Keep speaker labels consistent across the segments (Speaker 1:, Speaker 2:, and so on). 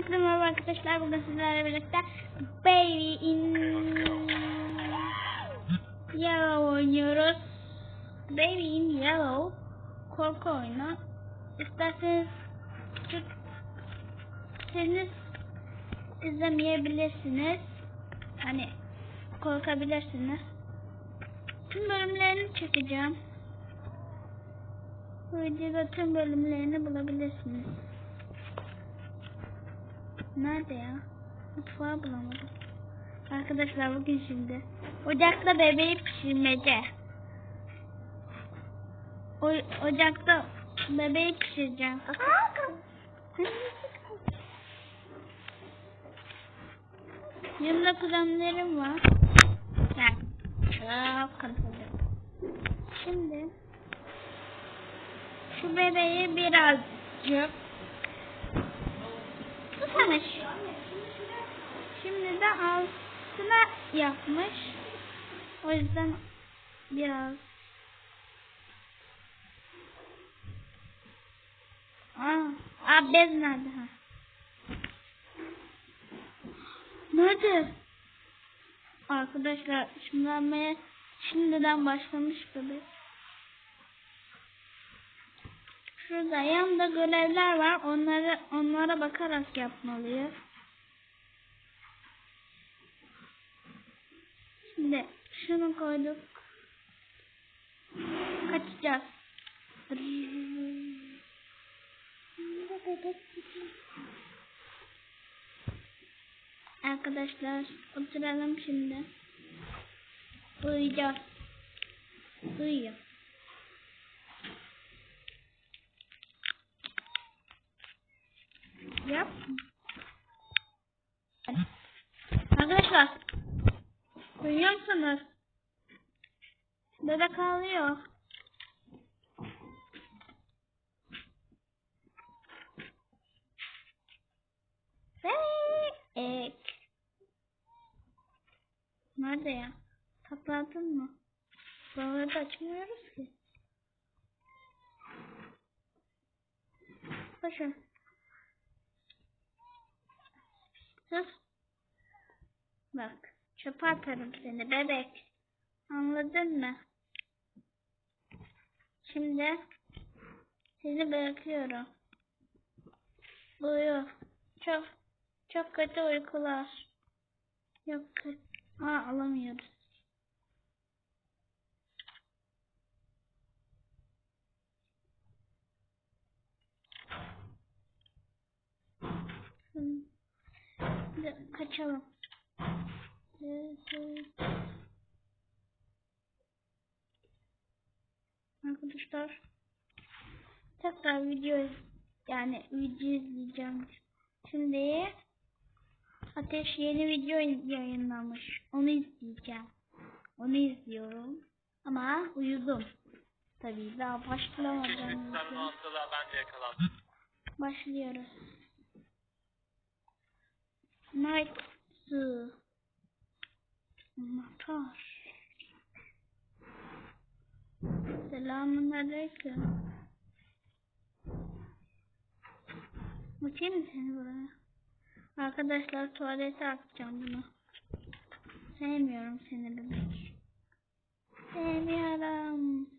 Speaker 1: Herkese merhaba arkadaşlar. Bugün sizlerle birlikte Baby in Yellow oynuyoruz. Baby in Yellow korku oyunu. İsterseniz siz izlemeyebilirsiniz. Hani korkabilirsiniz. Tüm bölümlerini çekeceğim. Bu videoda tüm bölümlerini bulabilirsiniz. Nerede ya? Mutfağı bulamadım. Arkadaşlar bugün şimdi ocakta bebeği pişirmece. O, ocakta bebeği pişireceğim. Yanımda kuzenlerim var. Yani çok konuşacağım. Şimdi şu bebeği birazcık Susamış. Şimdi de altına yapmış. O yüzden biraz Aa, aa bez nerede ha? Nerede? Arkadaşlar şimdilenmeye şimdiden başlamış bebek. Şurada yanında görevler var. Onları onlara bakarak yapmalıyız. Şimdi şunu koyduk. Kaçacağız. Arkadaşlar oturalım şimdi. Uyuyacağız. Uyuyor. Yap. Arkadaşlar. Duyuyor musunuz? Bebek ağlıyor. Bebek. Nerede ya? Sakladın mı? Buraları da açmıyoruz ki. Başa. Sus. Bak. Çöpe atarım seni bebek. Anladın mı? Şimdi sizi bırakıyorum. Uyu. Çok çok kötü uykular. Yok. Aa alamıyoruz. Kaçalım. Arkadaşlar tekrar video yani video izleyeceğim. Şimdi Ateş yeni video yayınlamış. Onu izleyeceğim. Onu izliyorum. Ama uyudum. Tabii daha başlamadan. Başlıyoruz. Night Zoo. Motor. Selamun aleyküm. Bakayım mı seni buraya? Arkadaşlar tuvalete atacağım bunu. Sevmiyorum seni bebek. Sevmiyorum.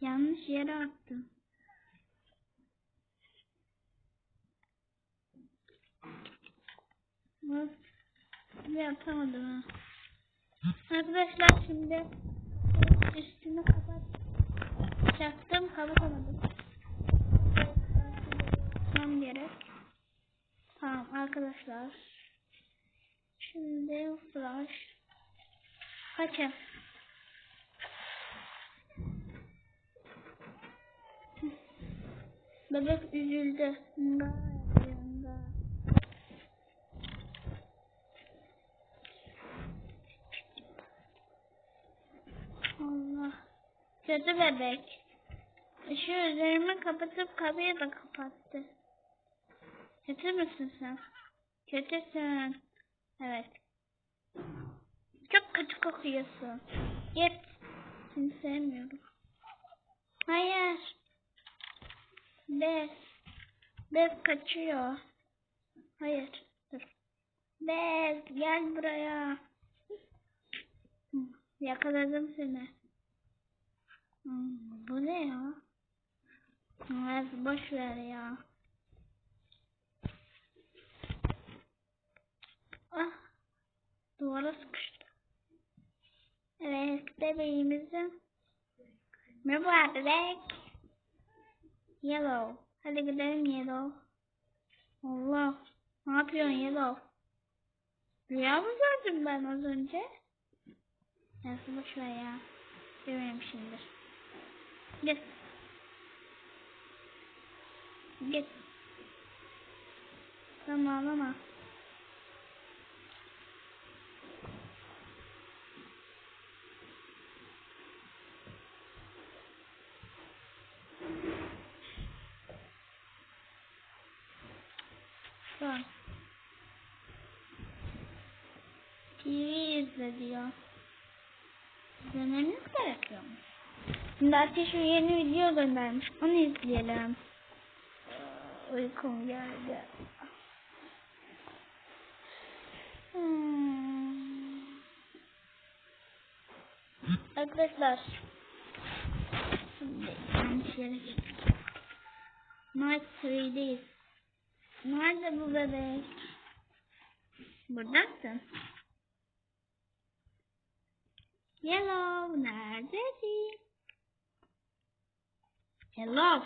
Speaker 1: Yanlış yere attım. Bak. Bir atamadım ha. Arkadaşlar şimdi üstünü kapat. Çaktım kapatamadım. Tam gerek. Tamam arkadaşlar. Şimdi flash. Kaçın. Bebek üzüldü. Nga Kötü bebek. Şu üzerimi kapatıp kapıyı da kapattı. Kötü müsün sen? Kötüsün. Evet. Çok kötü kokuyorsun. Git. Seni sevmiyorum. Hayır. Bez. Bez kaçıyor. Hayır. Dur. Bez gel buraya. Yakaladım seni. Hmm, bu ne ya? Evet, boş ver ya. Ah, duvara sıkıştı. Evet, bebeğimizin. Bebek. Yellow. Hadi gidelim Yellow. Allah. Ne yapıyorsun Yellow? Rüya mı gördüm ben az önce? Neyse boş ver ya. Görmedim Git. Git. Tamam ama. Son. TV izle diyor. İzlememiz gerekiyormuş. Şimdi Ateş yeni video göndermiş. Onu izleyelim. Ee, Uykum geldi. Hmm. Arkadaşlar. Şimdi yanlış yere gittim. Night 3'deyiz. Nerede bu bebek? Buradasın. Hello, neredesin? Hello.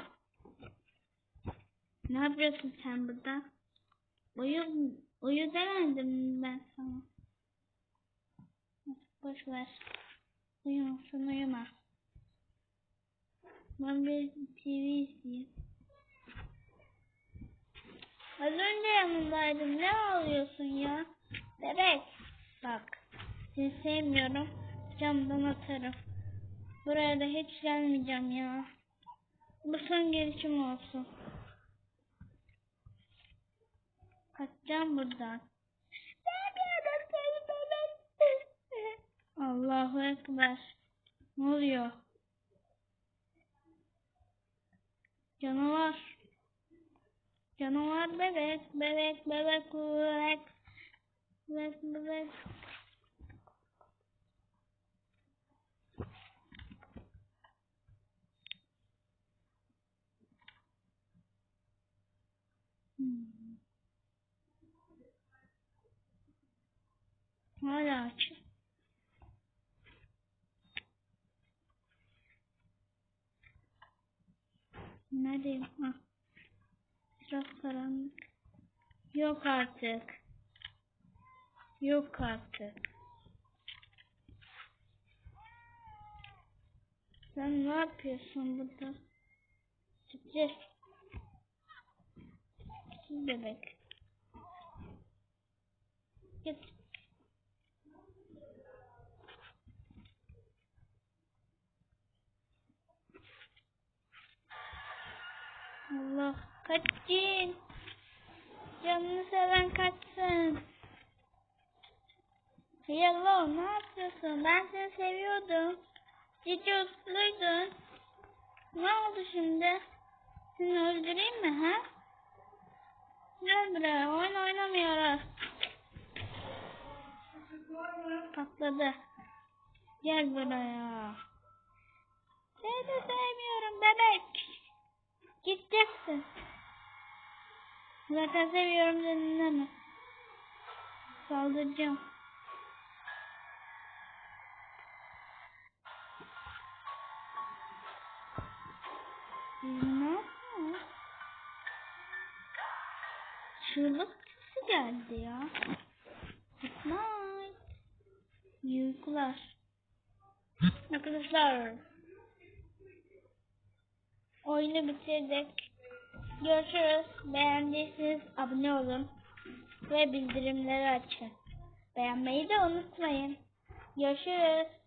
Speaker 1: Ne yapıyorsun sen burada? Uyu, uyu demedim ben sana. Boş ver. Uyuma, sen uyuma. Ben bir TV izleyeyim. Az önce yanındaydım. Ne ağlıyorsun ya? Bebek. Bak. Seni sevmiyorum. Camdan atarım. Buraya da hiç gelmeyeceğim ya. Bu son gelişim olsun. Kaçacağım buradan. Allahu Ekber. Ne oluyor? Canavar. Canavar bebek, bebek, bebek, bebek, bebek, bebek. Neredeyim? Ha. Biraz karanlık. Yok artık. Yok artık. Sen ne yapıyorsun burada? Sürpriz. Siz bebek. Git. Allah kaçın. Canını seven kaçsın. Hello ne yapıyorsun? Ben seni seviyordum. Cici usluydun. Ne oldu şimdi? Seni öldüreyim mi ha? Gel buraya oyun oynamıyoruz. Patladı. Gel buraya. Seni sevmiyorum bebek. Gideceksin. Zaten seviyorum seninle mi? Saldıracağım. Ne yapıyor? Çığlık geldi ya. Good night. İyi uykular. Arkadaşlar. Oyunu bitirdik. Görüşürüz. Beğendiyseniz abone olun. Ve bildirimleri açın. Beğenmeyi de unutmayın. Görüşürüz.